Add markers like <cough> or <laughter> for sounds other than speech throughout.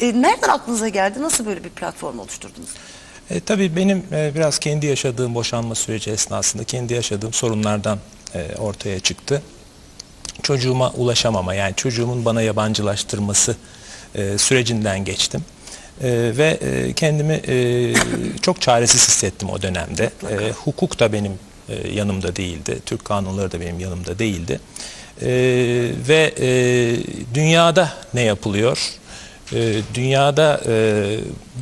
E, nereden aklınıza geldi? Nasıl böyle bir platform oluşturdunuz? E, tabii benim e, biraz kendi yaşadığım boşanma süreci esnasında kendi yaşadığım sorunlardan e, ortaya çıktı. Çocuğuma ulaşamama yani çocuğumun bana yabancılaştırması e, sürecinden geçtim. E, ve e, kendimi e, çok çaresiz hissettim o dönemde. E, hukuk da benim e, yanımda değildi. Türk kanunları da benim yanımda değildi. E, ve e, dünyada ne yapılıyor? E, dünyada e,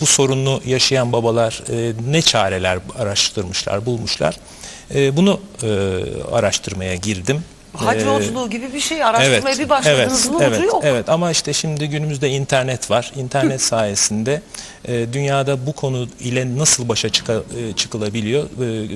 bu sorunu yaşayan babalar e, ne çareler araştırmışlar, bulmuşlar. E, bunu e, araştırmaya girdim. Hac yolculuğu gibi bir şey araştırmaya bir başladınız evet, mı evet, yok. Evet ama işte şimdi günümüzde internet var. İnternet <laughs> sayesinde e, dünyada bu konu ile nasıl başa çıka- e, çıkılabiliyor e,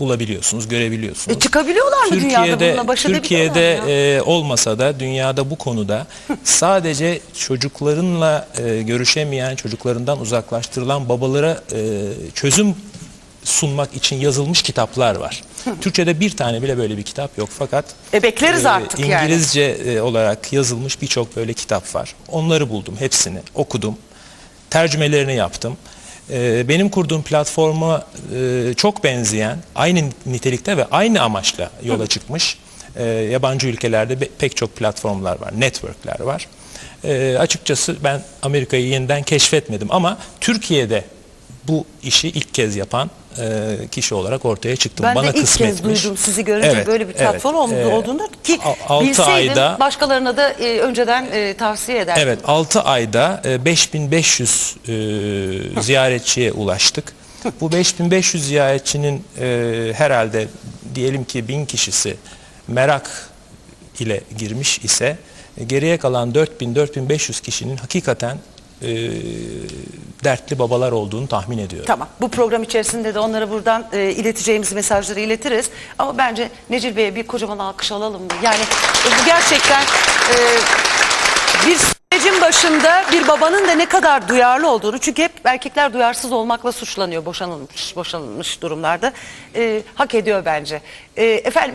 bulabiliyorsunuz, görebiliyorsunuz. E, çıkabiliyorlar mı dünyada Türkiye'de, bununla baş edebiliyorlar Türkiye'de e, olmasa da dünyada bu konuda <laughs> sadece çocuklarınla e, görüşemeyen, çocuklarından uzaklaştırılan babalara e, çözüm sunmak için yazılmış kitaplar var. Türkçe'de bir tane bile böyle bir kitap yok fakat E, bekleriz e, artık yani. İngilizce e, olarak yazılmış birçok böyle kitap var. Onları buldum, hepsini okudum. Tercümelerini yaptım. E, benim kurduğum platforma e, çok benzeyen, aynı nitelikte ve aynı amaçla yola çıkmış e, yabancı ülkelerde pek çok platformlar var, networkler var. E, açıkçası ben Amerika'yı yeniden keşfetmedim ama Türkiye'de bu işi ilk kez yapan e, kişi olarak ortaya çıktım. Ben Bana de ilk kısmetmiş. kez duydum sizi görünce Evet, böyle bir evet. platform oldu- E, olduğunda ki bilseydim ayda- başkalarına da e, önceden e, tavsiye ederdim. Evet 6 ayda e, 5500 e, ziyaretçiye ulaştık. Bu 5500 ziyaretçinin e, herhalde diyelim ki 1000 kişisi merak ile girmiş ise e, geriye kalan 4000-4500 kişinin hakikaten e, dertli babalar olduğunu tahmin ediyorum. Tamam. Bu program içerisinde de onlara buradan e, ileteceğimiz mesajları iletiriz. Ama bence Necil Bey'e bir kocaman alkış alalım? Yani e, bu gerçekten e, bir sürecin başında bir babanın da ne kadar duyarlı olduğunu çünkü hep erkekler duyarsız olmakla suçlanıyor boşanılmış boşanılmış durumlarda. E, hak ediyor bence. E, efendim